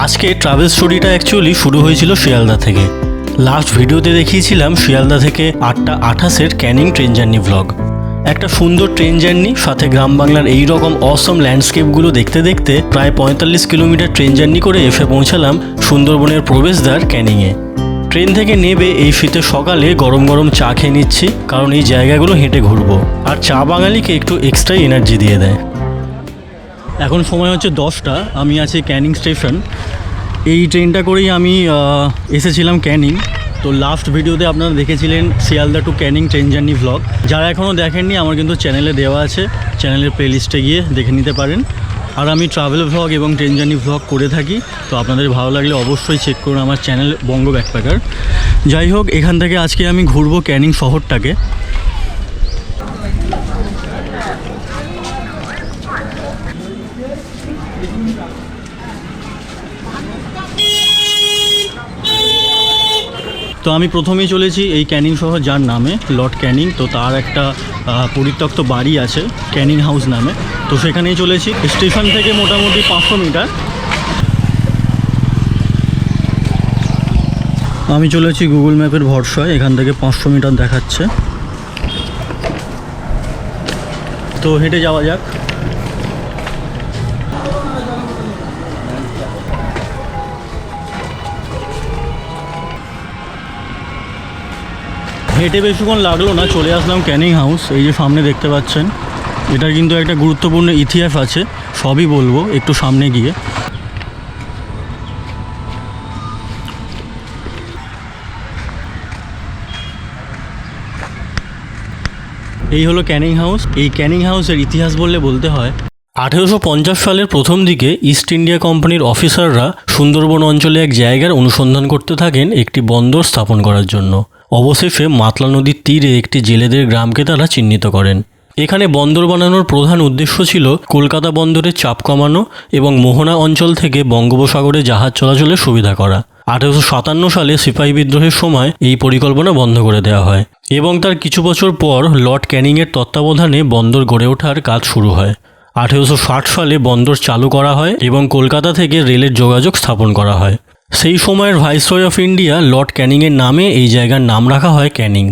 আজকে ট্রাভেল স্টোরিটা অ্যাকচুয়ালি শুরু হয়েছিল শিয়ালদা থেকে। লাস্ট ভিডিওতে দেখিয়েছিলাম শিয়ালদা থেকে আটটা আঠাশের ক্যানিং ট্রেন জার্নি ভ্লগ একটা সুন্দর ট্রেন জার্নি সাথে গ্রাম বাংলার এই রকম অসম ল্যান্ডস্কেপগুলো দেখতে দেখতে প্রায় পঁয়তাল্লিশ কিলোমিটার ট্রেন জার্নি করে এসে পৌঁছালাম সুন্দরবনের প্রবেশদ্বার ক্যানিংয়ে ট্রেন থেকে নেবে এই শীতের সকালে গরম গরম চা খেয়ে নিচ্ছি, কারণ এই জায়গাগুলো হেঁটে ঘুরবো। আর চা বাঙালিকে একটু এক্সট্রা এনার্জি দিয়ে দেয়। এখন সময় হচ্ছে দশটা, আমি আছি ক্যানিং স্টেশন। এই ট্রেনটা করেই আমি এসেছিলাম ক্যানিং। তো লাস্ট ভিডিওতে আপনারা দেখেছিলেন Sealdah to Canning train journey vlog যারা এখনও দেখেননি, আমার কিন্তু চ্যানেলে দেওয়া আছে। চ্যানেলের প্লেলিস্টে গিয়ে দেখে নিতে পারেন। আর আমি ট্রাভেল ভ্লগ এবং ট্রেন জার্নি ভ্লগ করে থাকি, তো আপনাদের ভালো লাগলে অবশ্যই চেক করুন আমার চ্যানেল বঙ্গ ব্যাকপ্যাকার যাই হোক, এখান থেকে আজকে আমি ঘুরবো ক্যানিং শহরটাকে। তো আমি প্রথমেই চলেছি এই ক্যানিং শহর, যার নামে লর্ড ক্যানিং। তো তার একটা পরিত্যক্ত বাড়ি আছে ক্যানিং হাউস নামে। তো সেখানেই চলেছি। স্টেশন থেকে মোটামুটি পাঁচশো মিটার। আমি চলেছি গুগল ম্যাপের ভরসায়। এখান থেকে পাঁচশো মিটার দেখাচ্ছে। তো হেঁটে যাওয়া যাক। হেঁটে বেশিক্ষণ লাগল না, চলে আসলাম ক্যানিং হাউস, এই যে সামনে দেখতে পাচ্ছেন। এটার কিন্তু একটা গুরুত্বপূর্ণ ইতিহাস আছে, সবই বলব একটু সামনে গিয়ে। এই হলো ক্যানিং হাউস, এই ক্যানিং হাউসের ইতিহাস বললে বলতে হয়, আঠেরোশো পঞ্চাশ সালের প্রথম দিকে ইস্ট ইন্ডিয়া কোম্পানির অফিসাররা সুন্দরবন অঞ্চলে এক জায়গার অনুসন্ধান করতে থাকেন, একটি বন্দর স্থাপন করার জন্য। অবশেষে মাতলা নদীর তীরে একটি জেলেদের গ্রামকে তারা চিহ্নিত করেন। এখানে বন্দর বানানোর প্রধান উদ্দেশ্য ছিল কলকাতা বন্দরের চাপ কমানো এবং মোহনা অঞ্চল থেকে বঙ্গোপসাগরে জাহাজ চলাচলের সুবিধা করা। আঠেরোশো সাতান্ন সালে সিপাহী বিদ্রোহের সময় এই পরিকল্পনা বন্ধ করে দেওয়া হয় এবং তার কিছু বছর পর লর্ড ক্যানিংয়ের তত্ত্বাবধানে বন্দর গড়ে ওঠার কাজ শুরু হয়। আঠেরোশো ষাট সালে বন্দর চালু করা হয় এবং কলকাতা থেকে রেলের যোগাযোগ স্থাপন করা হয়। সেই সময়ের ভাইসরয় অফ ইন্ডিয়া লর্ড ক্যানিংয়ের নামে এই জায়গার নাম রাখা হয় ক্যানিং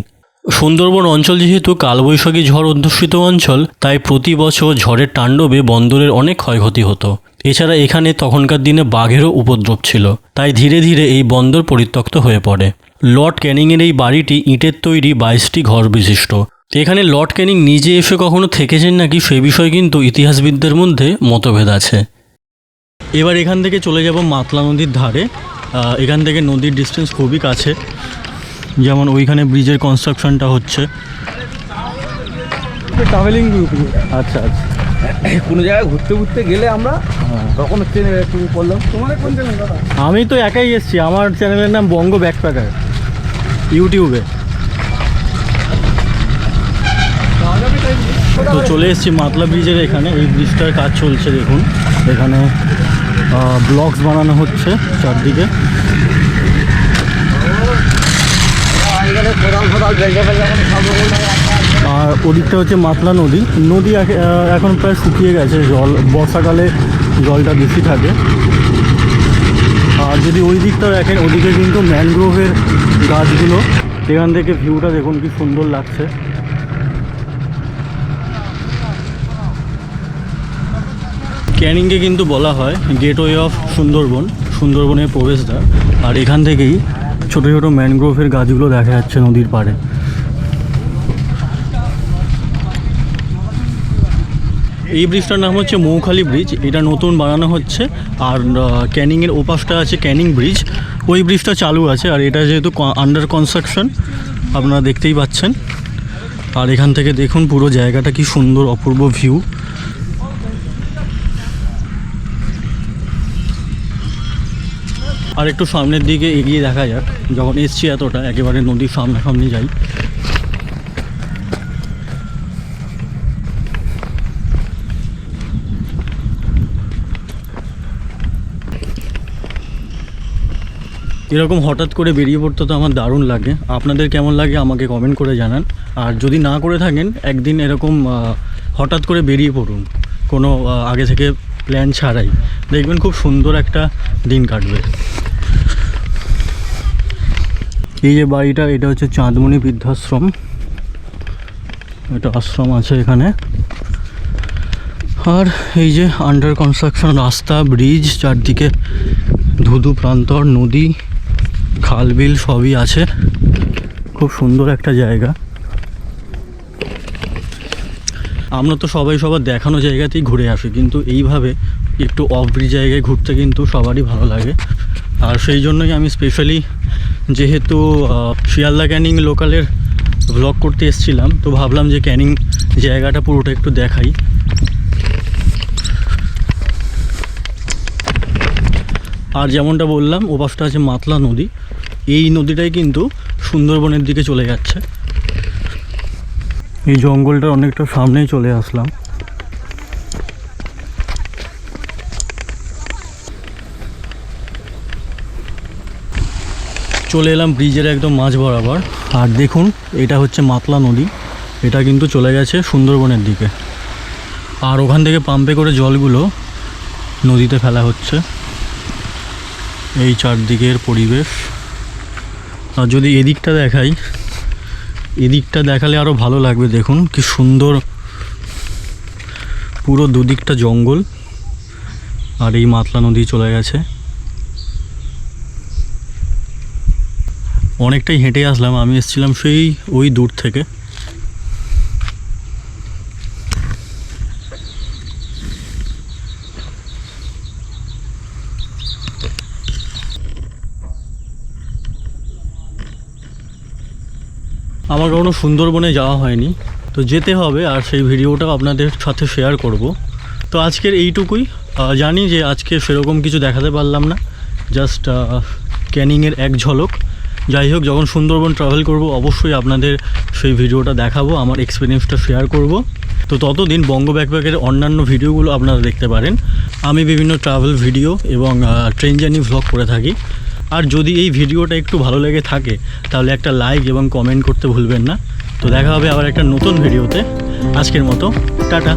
সুন্দরবন অঞ্চল যেহেতু কালবৈশাখী ঝড় অধ্যুষিত অঞ্চল, তাই প্রতি বছর ঝড়ের তাণ্ডবে বন্দরের অনেক ক্ষয়ক্ষতি হতো। এছাড়া এখানে তখনকার দিনে বাঘেরও উপদ্রব ছিল, তাই ধীরে ধীরে এই বন্দর পরিত্যক্ত হয়ে পড়ে। লর্ড ক্যানিংয়ের এই বাড়িটি ইটের তৈরি বাইশটি ঘর বিশিষ্ট। এখানে লর্ড ক্যানিং নিজে এসে কখনো থেকেছেন নাকি সে বিষয়ে কিন্তু ইতিহাসবিদদের মধ্যে মতভেদ আছে। এবার এখান থেকে চলে যাব মাতলা নদীর ধারে। এখান থেকে নদীর ডিস্টেন্স খুবই কাছে। যেমন ওইখানে ব্রিজের কনস্ট্রাকশনটা হচ্ছে। ট্রাভেলিং গ্রুপ আচ্ছা আচ্ছা। কোনো জায়গায় ঘুরতে ঘুরতে গেলে আমরা তখন ট্রেনে একটু করলাম তোমাদের কোন চ্যানেল আমি তো একাই এসেছি আমার চ্যানেলের নাম বঙ্গ ব্যাকপ্যাকার ইউটিউবে তো চলে এসেছি মাতলা ব্রিজের এখানে এই ব্রিজটার কাজ চলছে দেখুন। এখানে ব্লকস বানানো হচ্ছে চারদিকে। আর ওদিকটা হচ্ছে মাতলা নদী। নদী এখন প্রায় শুকিয়ে গেছে জল। বর্ষাকালে জলটা বেশি থাকে। আর যদি ওই দিকটা দেখেন, ওদিকে কিন্তু ম্যানগ্রোভের গাছগুলো। সেখান থেকে ভিউটা দেখুন কি সুন্দর লাগছে। ক্যানিংকে কিন্তু বলা হয় গেটওয়ে অফ সুন্দরবন, সুন্দরবনের প্রবেশদ্বার। আর এখান থেকেই ছোটো ছোটো ম্যানগ্রোভের গাছগুলো দেখা যাচ্ছে নদীর পাড়ে। এই ব্রিজটার নাম হচ্ছে মৌখালি ব্রিজ এটা নতুন বানানো হচ্ছে। আর ক্যানিংয়ের ওপাশটা আছে ক্যানিং ব্রিজ ওই ব্রিজটা চালু আছে। আর এটা যেহেতু আন্ডার কনস্ট্রাকশন আপনারা দেখতেই পাচ্ছেন। আর এখান থেকে দেখুন পুরো জায়গাটা কি সুন্দর, অপূর্ব ভিউ আর একটু সামনের দিকে এগিয়ে দেখা যাক, যখন এসছি এতটা, একেবারে নদীর সামনাসামনি যাই। এরকম হঠাৎ করে বেরিয়ে পড়তে তো আমার দারুণ লাগে। আপনাদের কেমন লাগে আমাকে কমেন্ট করে জানান। আর যদি না করে থাকেন, একদিন এরকম হঠাৎ করে বেরিয়ে পড়ুন। কোনো আগে থেকে প্ল্যান ছাড়াই। দেখবেন খুব সুন্দর একটা দিন কাটবে। এই যে বাড়িটা, এটা হচ্ছে চাঁদমণি বৃদ্ধাশ্রম। এটা আশ্রম আছে এখানে। আর এই যে আন্ডার কনস্ট্রাকশন রাস্তা ব্রিজ চারদিকে ধুধু প্রান্তর, নদী খাল বিল সবই আছে। খুব সুন্দর একটা জায়গা। আমরা তো সবাই সবার দেখানো জায়গাতেই ঘুরে আসি, কিন্তু এইভাবে একটু অফব্রি জায়গায় ঘুরতে কিন্তু সবারই ভালো লাগে। আর সেই জন্যই আমি স্পেশালি যেহেতু শিয়ালদা ক্যানিং লোকালের ব্লগ করতে এসেছিলাম, তো ভাবলাম যে ক্যানিং জায়গাটা পুরোটা একটু দেখাই। আর যেমনটা বললাম, ও পাশটা আছে মাতলা নদী। এই নদীটাই কিন্তু সুন্দরবনের দিকে চলে যাচ্ছে। এই জঙ্গলটার অনেকটা সামনেই চলে আসলাম। চলে এলাম ব্রিজের একদম মাঝ বরাবর। আর দেখুন, এটা হচ্ছে মাতলা নদী। এটা কিন্তু চলে গেছে সুন্দরবনের দিকে। আর ওখান থেকে পাম্পে করে জলগুলো নদীতে ফেলা হচ্ছে। এই চারদিকের পরিবেশ। আর যদি এদিকটা দেখাই, এদিকটা দেখালে আরও ভালো লাগবে, দেখুন। কি সুন্দর পুরো দুদিকটা জঙ্গল। আর এই মাতলা নদী চলে গেছে। অনেকটাই হেঁটে আসলাম, আমি এসেছিলাম সেই ওই দূর থেকে। আমার কখনো সুন্দরবনে যাওয়া হয়নি, তো যেতে হবে আর সেই ভিডিওটাও আপনাদের সাথে শেয়ার করব। তো আজকের এইটুকুই জানি যে আজকে সেরকম কিছু দেখাতে পারলাম না জাস্ট ক্যানিংয়ের এক ঝলক। যাই হোক, যখন সুন্দরবন ট্রাভেল করব, অবশ্যই আপনাদের সেই ভিডিওটা দেখাবো, আমার এক্সপিরিয়েন্সটা শেয়ার করব। তো ততদিন বঙ্গ ব্যাকপ্যাকের অন্যান্য ভিডিওগুলো আপনারা দেখতে পারেন। আমি বিভিন্ন ট্রাভেল ভিডিও এবং ট্রেন জার্নি ভ্লগ করে থাকি। আর যদি এই ভিডিওটা একটু ভালো লেগে থাকে, তাহলে একটা লাইক এবং কমেন্ট করতে ভুলবেন না। তো দেখা হবে আবার একটা নতুন ভিডিওতে আজকের মতো, টাটা।